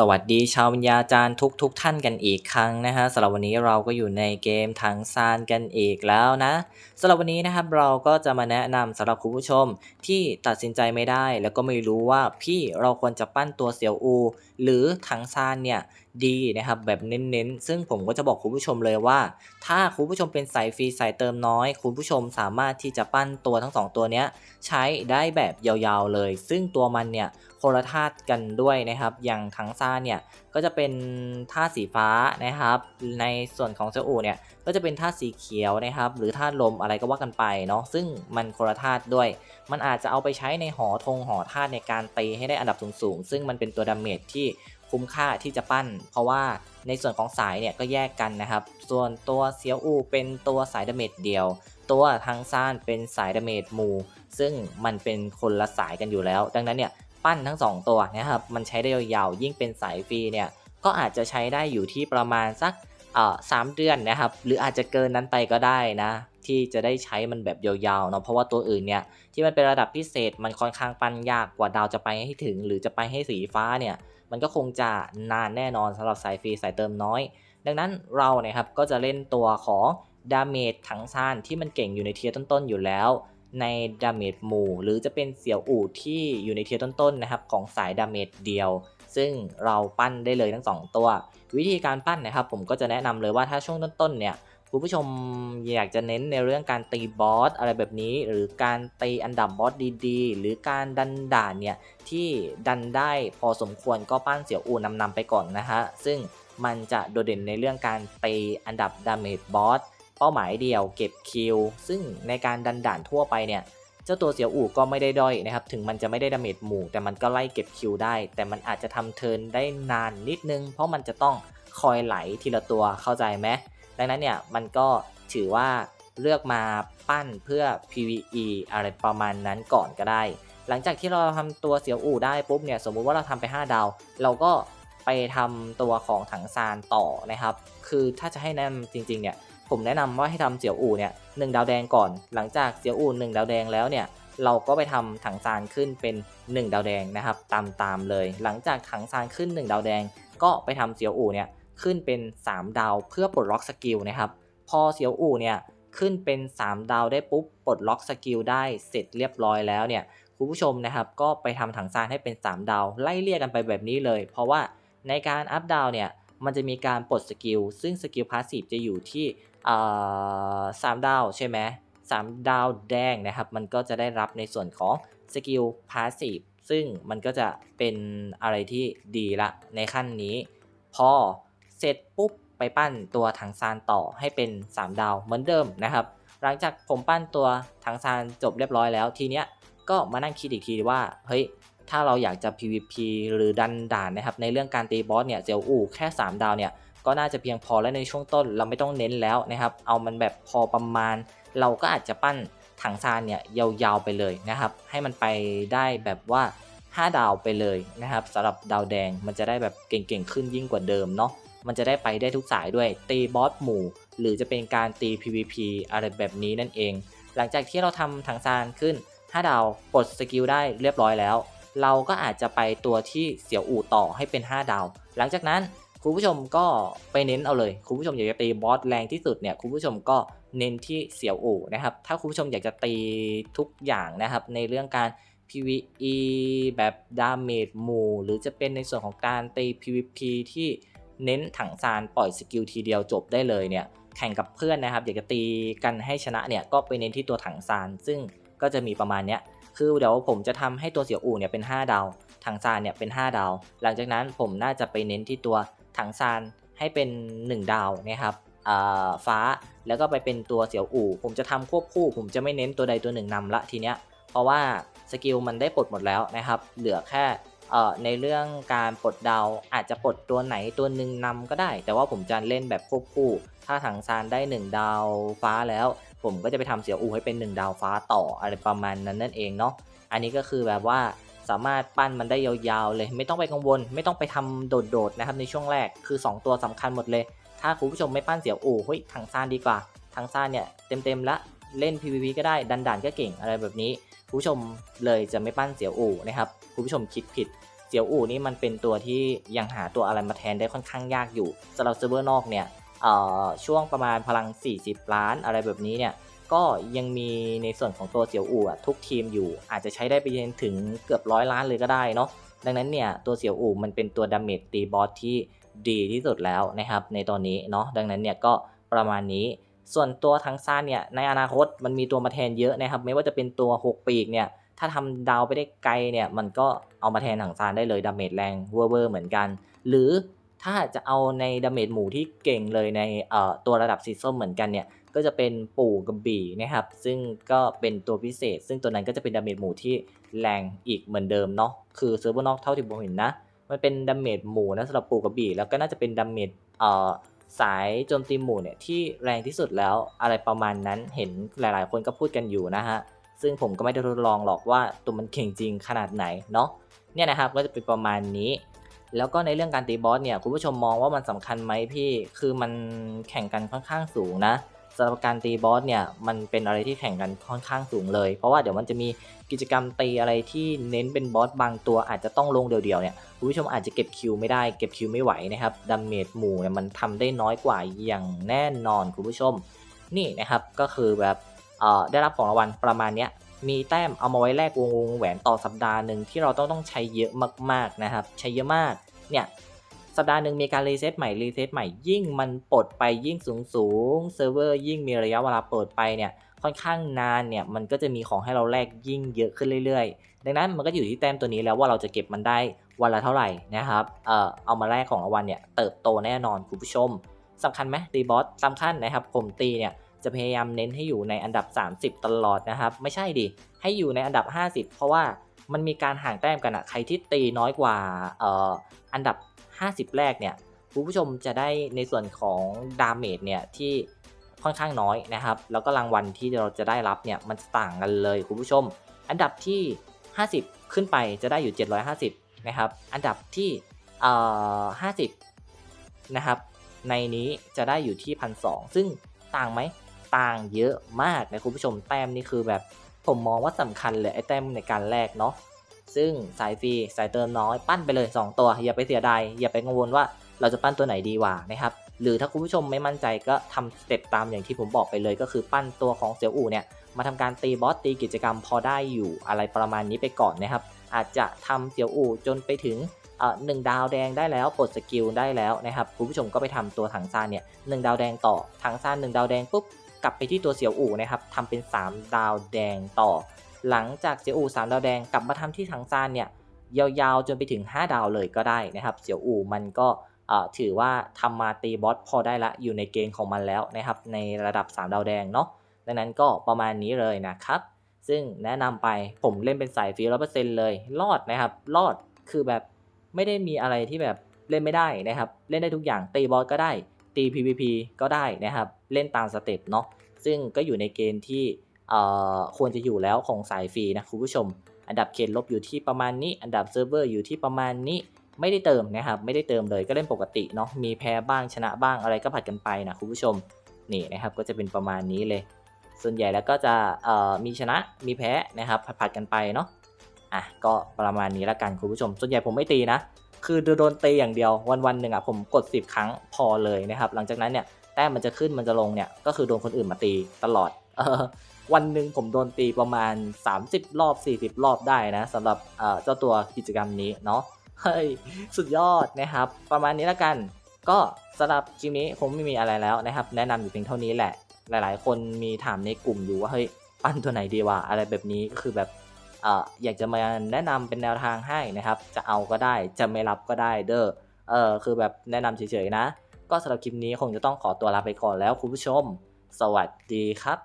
สวัสดีชาววิญญาจารย์ทุกทุกๆท่านกันอีกครั้งนะฮะสำหรับวันนี้เราก็อยู่ในเกมถังซานกันอีกแล้วนะสำหรับวันนี้นะครับเราก็จะมาแนะนำสำหรับคุณผู้ชมที่ตัดสินใจไม่ได้ แล้วก็ไม่รู้ว่าพี่เราควรจะปั้นตัวเสี่ยวอู หรือถังซานเนี่ย ดีนะครับแบบเน้นๆ ซึ่งผมก็จะบอกคุณผู้ชมเลยว่า ถ้าคุณผู้ชมเป็นสายฟรีสายเติมน้อย คุณผู้ชมสามารถที่จะปั้นตัวทั้งสองตัวเนี้ยใช้ได้แบบยาวๆเลย ซึ่งตัวมันเนี่ยคนละธาตุกันด้วยนะครับ อย่างถังซาเนี่ยก็จะเป็นธาตุสีฟ้านะครับ ในส่วนของเซอูเนี่ยก็จะเป็นธาตุสีเขียวนะครับ หรือธาตุลมอะไรก็ว่ากันไปเนาะซึ่งมันคนละธาตุด้วย มันอาจจะเอาไปใช้ในหอธงหอธาตุในการตีให้ได้อันดับสูงๆซึ่งมันเป็นตัวดาเมจที่ คุ้มค่าที่จะปั้น เพราะว่าในส่วนของสายเนี่ยก็แยกกันนะครับ ส่วนตัวเซียวอูเป็นตัวสายดาเมจเดียว ตัวทังซ่านเป็นสายดาเมจหมู่ ซึ่งมันเป็นคนละสายกันอยู่แล้ว ดังนั้นเนี่ยปั้นทั้ง 2 ตัวนะครับมันใช้ได้ยาวๆยิ่งเป็นสายฟรีเนี่ยก็อาจจะใช้ได้อยู่ที่ประมาณสักเออสามเดือนนะครับ หรืออาจจะเกินนั้นไปก็ได้นะ ที่จะได้ใช้มันแบบยาวๆเนาะเพราะว่าตัวอื่นเนี่ยที่มันเป็นระดับพิเศษมันค่อนข้างปั้นยากกว่าดาวจะไปให้ถึง หรือจะไปให้สีฟ้าเนี่ยมันก็คงจะนานแน่นอนสำหรับสายฟรีสายเติมน้อย ดังนั้นเราเนี่ยครับก็จะเล่นตัวของดาเมจถังซานที่มันเก่งอยู่ในเทียร์ต้นๆอยู่แล้วในดาเมจหมู่ หรือจะเป็นเสี่ยวอู่ที่อยู่ในเทียร์ต้นๆนะครับของสายดาเมจเดียว ซึ่งเราปั้นได้เลยทั้ง 2 ตัว วิธีการปั้นนะครับผมก็จะแนะนำเลยว่าถ้าช่วงต้นๆเนี่ย คุณผู้ชมอยากจะเน้นในเรื่องการตีบอสอะไรแบบนี้ หรือการตีอันดับบอสดีๆ หรือการดันด่านเนี่ยที่ดันได้พอสมควรก็ปั้นเสี่ยวอู่นำไปก่อนนะฮะ ซึ่งมันจะโดดเด่นในเรื่องการตีอันดับดาเมจบอสเป้าหมายเดียวเก็บคิว ซึ่งในการดันด่านทั่วไปเนี่ยเจ้าตัวเสียวอู่ก็ไม่ได้ด้อยนะครับ ถึงมันจะไม่ได้ดาเมจหมู่ แต่มันก็ไล่เก็บคิวได้ แต่มันอาจจะทำเทิร์นได้นานนิดนึง เพราะมันจะต้องคอยไหลทีละตัวเข้าใจไหม ดังนั้นเนี่ยมันก็ถือว่าเลือกมาปั้นเพื่อ PVE อะไรประมาณนั้นก่อนก็ได้ หลังจากที่เราทำตัวเสียวอู่ได้ปุ๊บเนี่ยสมมุติว่าเราทำไป 5 ดาว เราก็ไปทำตัวของถังซานต่อนะครับ คือถ้าจะให้แนะนำจริงๆเนี่ยผมแนะนำว่าให้ทำเสียวอู่เนี่ยหดาวแดงก่อน หลังจากเสียวอู่หนึ่งดาวแดงแล้วเนี่ยเราก็ไปทำถังซานขึ้นเป็น 1 ดาวแดงนะครับ ตามตามเลย หลังจากถังซานขึ้น 1 ดาวแดง ก็ไปทำเสียวอู่เนี่ย ขึ้นเป็น 3 ดาวเพื่อปลดล็อกสกิลนะครับ พอเสียวอู่เนี่ยขึ้นเป็น 3 ดาวได้ปุ๊บปลดล็อกสกิลได้เสร็จเรียบร้อยแล้วเนี่ยคุณผู้ชมนะครับก็ไปทำถังซานให้เป็น 3 ดาวไล่เรียกกันไปแบบนี้เลย เพราะว่าในการอัพดาวเนี่ยมันจะมีการปลดสกิลซึ่งสกิลพาสซีฟจะอยู่ที่สามดาวใช่ไหมสามดาวแดงนะครับ มันก็จะได้รับในส่วนของสกิลพาสซีฟซึ่งมันก็จะเป็นอะไรที่ดีละในขั้นนี้ พอ เสร็จปุ๊บไปปั้นตัวถังซานต่อให้เป็น 3 ดาวเหมือนเดิมนะครับ หลังจากผมปั้นตัวถังซานจบเรียบร้อยแล้วทีเนี้ยก็มานั่งคิดอีกทีว่าเฮ้ยถ้าเราอยากจะ PVP หรือดันด่านนะครับในเรื่องการตีบอสเนี่ยเซลอูแค่ 3 ดาวเนี่ยก็น่าจะเพียงพอแล้วในช่วงต้นเราไม่ต้องเน้นแล้วนะครับ เอามันแบบพอประมาณ เราก็อาจจะปั้นถังซานเนี่ยยาวๆไปเลยนะครับ ให้มันไปได้แบบว่า 5 ดาวไปเลยนะครับสำหรับดาวแดงมันจะได้แบบเก่งๆขึ้นยิ่งกว่าเดิมเนาะ มันจะได้ไปได้ทุกสายด้วย ตีบอสหมู่ หรือจะเป็นการตี PVP อะไรแบบนี้นั่นเอง หลังจากที่เราทำถังซานขึ้น 5 ดาวปลดสกิลได้เรียบร้อยแล้ว เราก็อาจจะไปตัวที่เสียวอู่ต่อให้เป็น 5 ดาว หลังจากนั้นคุณผู้ชมก็ไปเน้นเอาเลย คุณผู้ชมอยากจะตีบอสแรงที่สุดเนี่ย คุณผู้ชมก็เน้นที่เสียวอู่นะครับ ถ้าคุณผู้ชมอยากจะตีทุกอย่างนะครับ ในเรื่องการ PVE แบบดาเมจหมู่ หรือจะเป็นในส่วนของการตี PVP ที่ เน้นถังซานปล่อยสกิลทีเดียวจบได้เลยเนี่ยแข่งกับเพื่อนนะครับอยากจะตีกันให้ชนะเนี่ยก็ไปเน้นที่ตัวถังซานซึ่งก็จะมีประมาณเนี้ยคือเดี๋ยวผมจะทำให้ตัวเสี่ยวอู่เนี่ยเป็น 5 ดาว ถังซานเนี่ยเป็น 5 ดาว หลังจากนั้นผมน่าจะไปเน้นที่ตัวถังซานให้เป็น 1 ดาวนะครับฟ้าแล้วก็ไปเป็นตัวเสี่ยวอู่ ผมจะทำควบคู่ ผมจะไม่เน้นตัวใดตัวหนึ่งนำละทีเนี้ยเพราะว่าสกิลมันได้ปลดหมดแล้วนะครับ เหลือแค่ ในเรื่องการปลดดาวอาจจะปลดตัวไหนตัวหนึ่งนำก็ได้ แต่ว่าผมจะเล่นแบบควบคู่ ถ้าถังซานได้ 1 ดาวฟ้าแล้ว ผมก็จะไปทำเสี่ยวอูให้เป็น 1 ดาวฟ้าต่ออะไรประมาณนั้นนั่นเองเนาะอันนี้ก็คือแบบว่าสามารถปั้นมันได้ยาวๆเลย ไม่ต้องไปกังวล ไม่ต้องไปทำโดดๆนะครับในช่วงแรกคือ 2 ตัวสำคัญหมดเลย ถ้าคุณผู้ชมไม่ปั้นเสี่ยวอูเฮ้ยถังซานดีกว่าถังซานเนี่ยเต็มๆละเล่น PVP ก็ได้ดันด่านก็เก่งอะไรแบบนี้ ผู้ชมเลยจะไม่ปั้นเสียวอู่นะครับคุณผู้ชมคิดผิดเสียวอู่นี่มันเป็นตัวที่ยังหาตัวอะไรมาแทนได้ค่อนข้างยากอยู่สำหรับเซิร์ฟเวอร์นอกเนี่ยช่วงประมาณพลัง 40 ล้านอะไรแบบนี้เนี่ยก็ยังมีในส่วนของตัวเสียวอู่ทุกทีมอยู่ อาจจะใช้ได้ไปจนถึงเกือบร้อยล้านเลยก็ได้เนาะดังนั้นเนี่ยตัวเสียวอู่มันเป็นตัวดาเมจตีบอสที่ดีที่สุดแล้วนะครับในตอนนี้เนาะดังนั้นเนี่ยก็ประมาณนี้ ส่วนตัวทางซานเนี่ยในอนาคตมันมีตัวมาแทนเยอะนะครับ ไม่ว่าจะเป็นตัว 6 ปีกเนี่ยถ้าทำดาวไปได้ไกลเนี่ยมันก็เอามาแทนทางซานได้เลยดาเมจแรงเวอร์ๆเหมือนกัน หรือถ้าจะเอาในดาเมจหมู่ที่เก่งเลยในเอ่อตัวระดับซีซั่นเหมือนกันเนี่ยก็จะเป็นปู่กระบี่นะครับ ซึ่งก็เป็นตัวพิเศษ ซึ่งตัวนั้นก็จะเป็นดาเมจหมู่ที่แรงอีกเหมือนเดิมเนาะคือเซิร์ฟเวอร์นอกเท่าที่ผมเห็นนะ มันเป็นดาเมจหมู่นะสำหรับปู่กระบี่แล้วก็น่าจะเป็นดาเมจเอ่อ สายโจมตีหมู่เนี่ยที่แรงที่สุดแล้วอะไรประมาณนั้นเห็นหลายๆ คนก็พูดกันอยู่นะฮะซึ่งผมก็ไม่ได้ทดลองหรอกว่าตัวมันเก่งจริงขนาดไหนเนาะเนี่ยนะครับก็จะเป็นประมาณนี้ แล้วก็ในเรื่องการตีบอสเนี่ยคุณผู้ชมมองว่ามันสำคัญไหมพี่คือมันแข่งกันค่อนข้างสูงนะ สำหรับการตีบอสเนี่ยมันเป็นอะไรที่แข่งกันค่อนข้างสูงเลย เพราะว่าเดี๋ยวมันจะมีกิจกรรมตีอะไรที่เน้นเป็นบอสบางตัวอาจจะต้องลงเดี่ยวๆเนี่ยคุณผู้ชมอาจจะเก็บคิวไม่ได้เก็บคิวไม่ไหวนะครับดาเมจหมู่เนี่ยมันทำได้น้อยกว่าอย่างแน่นอนคุณผู้ชม นี่นะครับก็คือแบบเอ่อได้รับของรางวัลประมาณนี้มีแต้มเอามาไว้แลกวงวงแหวนต่อสัปดาห์หนึ่งที่เราต้องต้องใช้เยอะมากๆนะครับ ใช้เยอะมากเนี่ย สัปดาห์หนึ่งมีการรีเซ็ตใหม่รีเซ็ตใหม่ยิ่งมันปลดไปยิ่งสูงสูงเซิร์ฟเวอร์ยิ่งมีระยะเวลาเปิดไปเนี่ยค่อนข้างนานเนี่ยมันก็จะมีของให้เราแลกยิ่งเยอะขึ้นเรื่อยๆ ดังนั้นมันก็อยู่ที่แต้มตัวนี้แล้วว่าเราจะเก็บมันได้วันละเท่าไหร่นะครับ เอ่อเอามาแลกของรางวัลเนี่ยเติบโตแน่นอนคุณผู้ชมสำคัญไหมตีบอสสำคัญนะครับผมตีเนี่ยจะพยายามเน้นให้อยู่ในอันดับ 30 ตลอดนะครับ ไม่ใช่ดิให้อยู่ในอันดับ 50 เพราะว่ามันมีการห่างแต้มกันอะใครที่ตีน้อยกว่าเอ่ออันดับ 50 แรกเนี่ยคุณผู้ชมจะได้ในส่วนของดาเมจเนี่ยที่ค่อนข้างน้อยนะครับ แล้วก็รางวัลที่เราจะได้รับเนี่ยมันจะต่างกันเลยคุณผู้ชม อันดับที่ 50 ขึ้นไปจะได้อยู่ 750 นะครับ อันดับที่เอ่อ50 นะครับ ในนี้จะได้อยู่ที่พันสซึ่งต่างไหมต่างเยอะมากนะคุณผู้ชมแต้มนี่คือแบบผมมองว่าสำคัญเลยไอ้แต้มในการแลกเนาะ ซึ่งสายฟรีสายเติมน้อยปั้นไปเลย 2 ตัว อย่าไปเสียดายอย่าไปกังวลว่าเราจะปั้นตัวไหนดีกว่านะครับหรือถ้าคุณผู้ชมไม่มั่นใจก็ทำสเต็ปตามอย่างที่ผมบอกไปเลย ก็คือปั้นตัวของเซียวอู่เนี่ยมาทำการตีบอสตีกิจกรรมพอได้อยู่อะไรประมาณนี้ไปก่อนนะครับ อาจจะทำเซียวอู่จนไปถึงเอ่อหนึ่งดาวแดงได้แล้วปลดสกิลได้แล้วนะครับคุณผู้ชมก็ไปทำตัวถังซานเนี่ยหนึ่งดาวแดงต่อถังซานหนึ่งดาวแดงปุ๊บกลับไปที่ตัวเสี่ยวอู่นะครับทำเป็น 3 ดาวแดงต่อ หลังจากเสียวอู่3ดาวแดงกลับมาทำที่ถังซานเนี่ยยาวๆจนไปถึง 5 ดาวเลยก็ได้นะครับเสียวอู่มันก็ถือว่าทำมาตีบอสพอได้ละอยู่ในเกณฑ์ของมันแล้วนะครับในระดับ 3 ดาวแดงเนาะดังนั้นก็ประมาณนี้เลยนะครับ ซึ่งแนะนำไปผมเล่นเป็นสายฟรีร้อเปอร์เซนเลยรอดนะครับรอดคือแบบไม่ได้มีอะไรที่แบบเล่นไม่ได้นะครับ เล่นได้ทุกอย่างตีบอสก็ได้ตี PVP ก็ได้นะครับ เล่นตามสเต็ปเนาะซึ่งก็อยู่ในเกณฑ์ที่ ควรจะอยู่แล้วของสายฟรีนะคุณผู้ชม อันดับเขตลบอยู่ที่ประมาณนี้ อันดับเซิร์ฟเวอร์อยู่ที่ประมาณนี้ ไม่ได้เติมนะครับ ไม่ได้เติมเลยก็เล่นปกติเนาะ มีแพ้บ้างชนะบ้างอะไรก็ผัดกันไปนะคุณผู้ชม นี่นะครับก็จะเป็นประมาณนี้เลย ส่วนใหญ่แล้วก็จะมีชนะมีแพ้นะครับผัดๆกันไปเนาะ อะก็ประมาณนี้ละกันคุณผู้ชม ส่วนใหญ่ผมไม่ตีนะ คือโดนตีอย่างเดียววันวันๆหนึ่งอะผมกด 10 ครั้งพอเลยนะครับ หลังจากนั้นเนี่ยแต้มมันจะขึ้นมันจะลงเนี่ยก็คือโดนคนอื่นมาตีตลอด วันหนึ่งผมโดนตีประมาณ 30 รอบ 40 รอบได้นะสำหรับเจ้าตัวกิจกรรมนี้เนาะเฮ้ยสุดยอดนะครับ ประมาณนี้ละกัน ก็สำหรับคลิปนี้ผมไม่มีอะไรแล้วนะครับ แนะนำอยู่เพียงเท่านี้แหละ หลาย ๆ คนมีถามในกลุ่มอยู่ว่าเฮ้ยปั้นตัวไหนดีวะอะไรแบบนี้ก็คือแบบเอออยากจะมาแนะนำเป็นแนวทางให้นะครับ จะเอาก็ได้จะไม่รับก็ได้เด้อเออคือแบบแนะนำเฉยๆนะ ก็สำหรับคลิปนี้คงจะต้องขอตัวลาไปก่อนแล้วคุณผู้ชม สวัสดีครับ